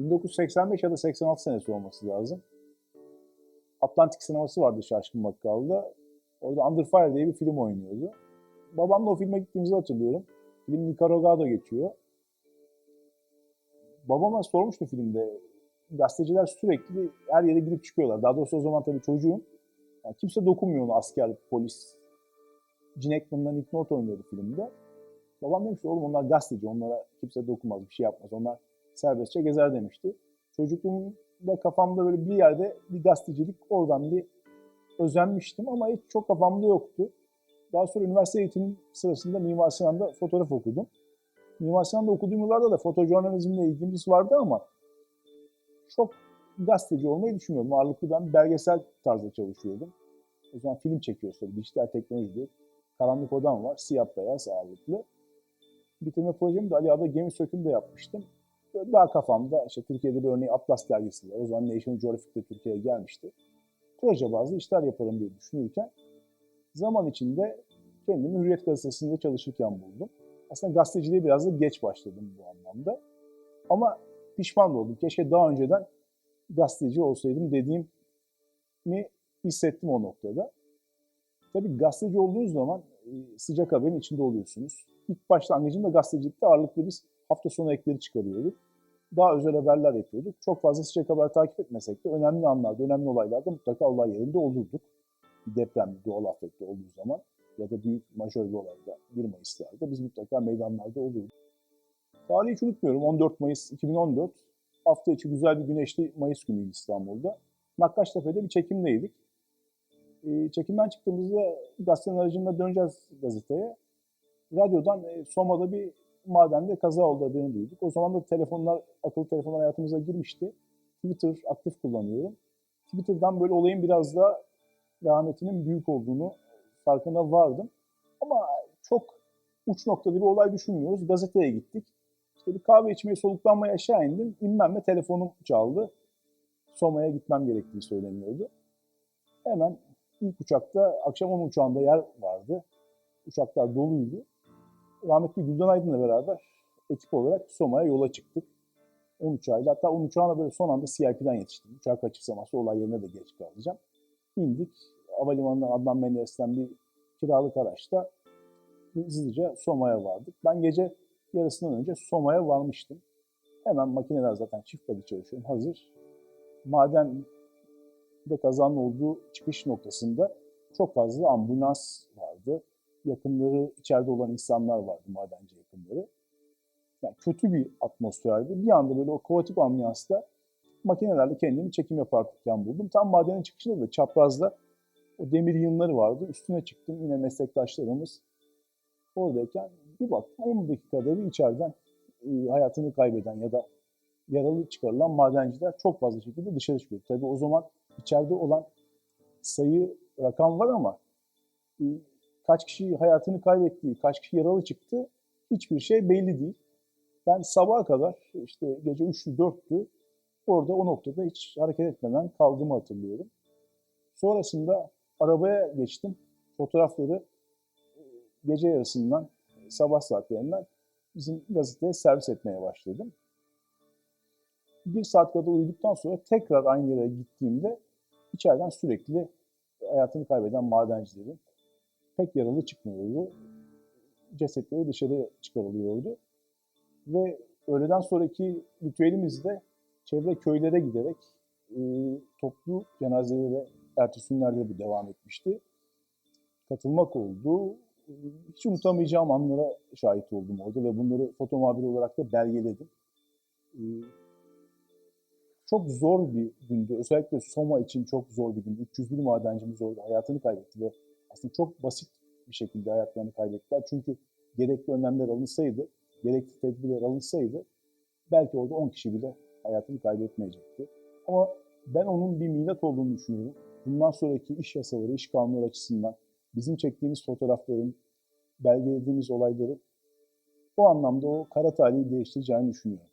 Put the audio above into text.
1985 ya da 86 senesi olması lazım. Atlantik sineması vardı Şaşkın Bakkal'da. Orada Under Fire diye bir film oynuyordu. Babamla o filme gittiğimizi hatırlıyorum. Film Nicaragua'da geçiyor. Babama sormuştu filmde. Gazeteciler sürekli her yere girip çıkıyorlar. Daha doğrusu o zaman tabii çocuğum. Yani kimse dokunmuyor ona asker, polis. Gene Hackman'dan Nick Nolte oynuyordu filmde. Babam demiş ki oğlum onlar gazeteci, onlara kimse dokunmaz, bir şey yapmaz. Onlar serbestçe gezer demişti. Çocukluğumda kafamda böyle bir yerde bir gazetecilik oradan bir özenmiştim ama hiç çok kafamda yoktu. Daha sonra üniversite eğitim sırasında Mimar Sinan'da fotoğraf okudum. Mimar Sinan'da okuduğum yıllarda da fotojurnalizmle ilgimiz vardı ama çok gazeteci olmayı düşünmüyordum. Ağırlıklı ben belgesel tarzda çalışıyordum. O zaman film çekiyoruz tabii, dijital teknoloji Karanlık Odam var, siyah beyaz ağırlıklı. Bitirme projemi de Ali Ağa'da gemi sökümü de yapmıştım. Daha kafamda işte Türkiye'de bir örneğin Atlas dergisi. O zaman National Geographic de Türkiye'ye gelmişti. Proje bazlı işler yaparım diye düşünürken zaman içinde kendimi Hürriyet Gazetesi'nde çalışırken buldum. Aslında gazeteciliğe biraz da geç başladım bu anlamda. Ama pişman oldum. Keşke daha önceden gazeteci olsaydım dediğimi hissettim o noktada. Tabii gazeteci olduğunuz zaman e, sıcak haberin içinde oluyorsunuz. İlk başlangıcında gazetecilikte ağırlıklı biz hafta sonu ekleri çıkarıyorduk. Daha özel haberler yapıyorduk. Çok fazla sıcak haber takip etmesek de önemli anlarda, önemli olaylarda mutlaka olay yerinde olurduk. Bir deprem, bir doğal afette olduğu zaman ya da büyük majör bir olayda 1 Mayıs'larda biz mutlaka meydanlarda olurduk. Tarihi hiç unutmuyorum. 14 Mayıs 2014. Hafta içi güzel bir güneşli Mayıs günüydü İstanbul'da. Nakkaştepe'de bir çekimdeydik. E, çekimden çıktığımızda gazetenin aracında döneceğiz gazeteye. Radyodan e, Soma'da bir madende kaza oldu haberini duyduk. O zaman da telefonlar, akıllı telefonlar hayatımıza girmişti. Twitter aktif kullanıyorum. Twitter'dan böyle olayın biraz da rahmetinin büyük olduğunu farkında vardım. Ama çok uç noktada bir olay düşünmüyoruz. Gazeteye gittik. İşte bir kahve içmeye, soluklanmaya aşağı indim. İnmem ve telefonum çaldı. Soma'ya gitmem gerektiği söyleniyordu. Hemen ilk uçakta, akşam 10 uçağında yer vardı. Uçaklar doluydu. Rahmetli Gülden Aydın'la beraber ekip olarak Soma'ya yola çıktık. 10 uçağıyla. Hatta 10 uçağına böyle son anda CIP'den yetiştim. Uçak kaçırsamazsa olay yerine de geç kalacağım. İndik. Havalimanından Adnan Menderes'ten bir kiralık araçta hızlıca Soma'ya vardık. Ben gece yarısından önce Soma'ya varmıştım. Hemen makineler zaten çift body çalışıyorum. Hazır. Maden de kazanın olduğu çıkış noktasında çok fazla ambulans. Yakınları, içeride olan insanlar vardı, madenci yakınları. Yani kötü bir atmosferdi. Bir anda böyle o kaotik ambiyansta makinelerle kendimi çekim yaparken buldum. Tam madenin çıkışında da çaprazda o demir yığınları vardı. Üstüne çıktım. Yine meslektaşlarımız oradayken bir baktım 10 dakikada bir içeriden e, hayatını kaybeden ya da yaralı çıkarılan madenciler çok fazla şekilde dışarı çıkıyor. Tabii o zaman içeride olan sayı, rakam var ama e, kaç kişi hayatını kaybetti, kaç kişi yaralı çıktı hiçbir şey belli değil. Ben sabaha kadar işte gece 3'lü 4'lü orada o noktada hiç hareket etmeden kaldığımı hatırlıyorum. Sonrasında arabaya geçtim. Fotoğrafları e, gece yarısından sabah saatlerinden bizim gazeteye servis etmeye başladım. Bir saat kadar uyuduktan sonra tekrar aynı yere gittiğimde içeriden sürekli hayatını kaybeden madencilerin pek yaralı çıkmıyordu. Cesetleri dışarı çıkarılıyordu. Ve öğleden sonraki ritüelimizde çevre köylere giderek e, toplu cenazelere ertesi günlerde bu devam etmişti. Katılmak oldu. Hiç unutamayacağım anlara şahit oldum orada ve bunları foto muhabiri olarak da belgeledim. E, çok zor bir gündü. Özellikle Soma için çok zor bir gündü. 301 madencimiz orada hayatını kaybetti ve aslında çok basit bir şekilde hayatlarını kaybettiler. Çünkü gerekli önlemler alınsaydı, gerekli tedbirler alınsaydı belki orada 10 kişi bile hayatını kaybetmeyecekti. Ama ben onun bir milat olduğunu düşünüyorum. Bundan sonraki iş yasaları, iş kanunları açısından bizim çektiğimiz fotoğrafların, belgelediğimiz olayların o anlamda o kara tarihi değiştireceğini düşünüyorum.